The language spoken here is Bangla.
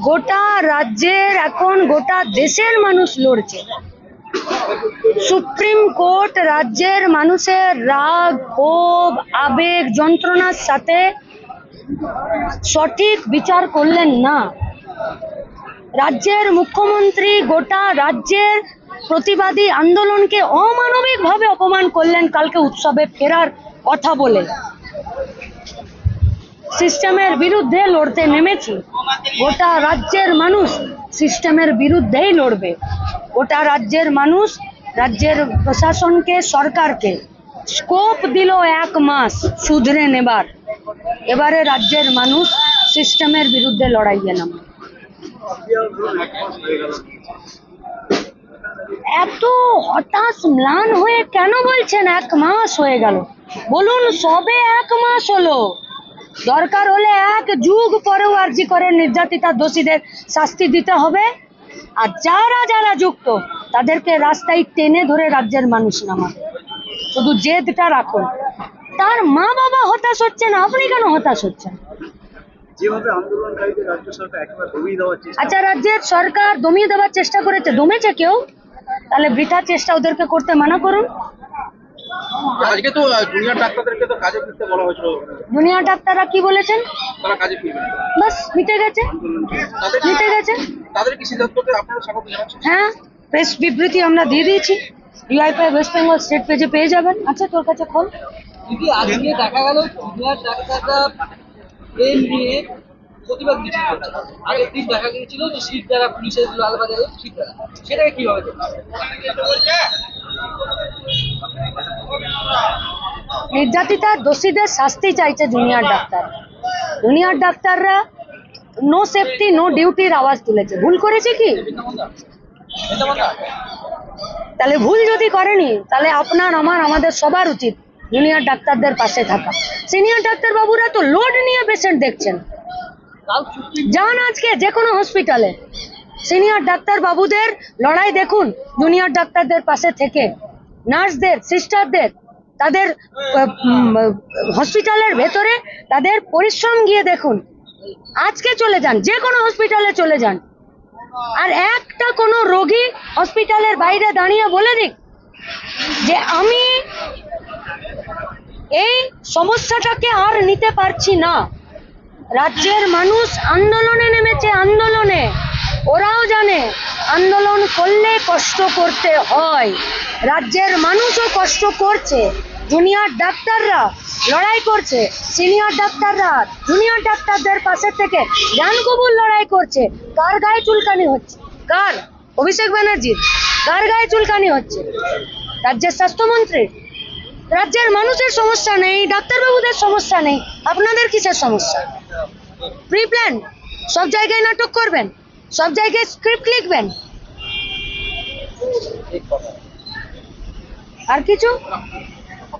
গোটা রাজ্যের এখন, গোটা দেশের মানুষ লড়ছে। সুপ্রিম কোর্ট রাজ্যের মানুষের রাগ, ক্ষোভ, আবেগ, যন্ত্রণার সাথে সঠিক বিচার করলেন না। রাজ্যের মুখ্যমন্ত্রী গোটা রাজ্যের প্রতিবাদী আন্দোলনকে অমানবিকভাবে অপমান করলেন, কালকে উৎসবে ফেরার কথা বলে। সিস্টেমের বিরুদ্ধে লড়তে নেমেছি। গোটা রাজ্যের মানুষ সিস্টেমের বিরুদ্ধেই লড়বে। গোটা রাজ্যের মানুষ রাজ্যের প্রশাসনকে, সরকারকে স্কোপ দিল এক মাস শুধরে নেবার। এবারে রাজ্যের মানুষ সিস্টেমের বিরুদ্ধে লড়াইয়ে নামবে। এত হতাশ ম্লান হয়ে কেন বলছেন? এক মাস হয়ে গেল। বলুন, সবে এক মাস হলো। দরকার হলে এক যুগ পরেও আর্জি করে নির্যাতিতা দোষীদের শাস্তি দিতে হবে। আর যারা যারা যুক্ত তাদেরকে রাস্তায় টেনে ধরে রাজ্যের মানুষ নামাবে। শুধু জেদটা রাখুন তার মা বাবা হতাশ হচ্ছেন আপনি কেন হতাশ হচ্ছেন? আচ্ছা রাজ্যের সরকার দমিয়ে দেওয়ার চেষ্টা করেছে দমেছে কেউ? তাহলে বৃথা চেষ্টা ওদেরকে করতে মানা করুন। আজকে তো জুনিয়র ডাক্তারদেরকে তো কাজে ফিরতে বলা হয়েছিল। দুনিয়া ডাক্তাররা কি বলেছেন? তারা কাজে ফিরবে। বাস মিটে গেছে। তাদের মিটে গেছে। তাদের কি সিদ্ধান্তকে আপনারা স্বাগত জানাচ্ছেন? হ্যাঁ প্রেস বিবৃতি আমরা দিয়ে দিয়েছি। ইউআইপিআই ওয়েস্ট বেঙ্গল স্টেট পেজে পেয়ে যাবেন। আচ্ছা তোর কাছে খোল। দিদি আজকে দেখা গেল জুনিয়র ডাক্তাররা ট্রেন নিয়ে প্রতিবাদ মিছিল করছে। আগের দিন দেখা গিয়েছিল যে সিট দ্বারা পুলিশের লালবাজারে সিট দ্বারা। সেটাকে কীভাবে? নির্যাতিতা দোষীদের শাস্তি চাইছে জুনিয়র ডাক্তার। জুনিয়র ডাক্তাররা নো সেফটি নো ডিউটির আওয়াজ তুলেছে। ভুল করেছে কি? তাহলে ভুল যদি করেনি, তাহলে আপনার, আমার, আমাদের সবার উচিত জুনিয়র ডাক্তারদের পাশে থাকা। সিনিয়র ডাক্তার বাবুরা তো লোড নিয়ে পেশেন্ট দেখছেন। যান আজকে যে কোনো হসপিটালে সিনিয়র ডাক্তার বাবুদের লড়াই দেখুন জুনিয়র ডাক্তারদের পাশে থেকে। নার্সদের সিস্টারদের তাদের হসপিটালের ভেতরে তাদের পরিশ্রম গিয়ে দেখুন। আজকে চলে যান, যে কোনো হসপিটালে চলে যান। আর একটা কোনো রোগী হসপিটালের বাইরে দাঁড়িয়ে বলে দিক যে, আমি এই সমস্যাটাকে আর নিতে পারছি না। রাজ্যের মানুষ আন্দোলনে নেমেছে, আন্দোলনে। ওরাও জানে, আন্দোলন করলে কষ্ট করতে হয়। রাজ্যের মানুষও কষ্ট করছে। জুনিয়র ডাক্তাররা লড়াই করছে। সিনিয়র ডাক্তাররা জুনিয়র ডাক্তারদের পাশে থেকে জান কবুল লড়াই করছে। কার গায়ে চুলকানি হচ্ছে? কার? অভিষেক ব্যানার্জির। কার গায়ে চুলকানি হচ্ছে? রাজ্যের স্বাস্থ্যমন্ত্রীর। রাজ্যের মানুষের সমস্যা নেই, ডাক্তারবাবুদের সমস্যা নেই। আপনাদের কিসের সমস্যা? প্রি প্ল্যান সব জায়গায় নাটক করবেন, সব জায়গায় স্ক্রিপ্ট লিখবেন। আর কিছু?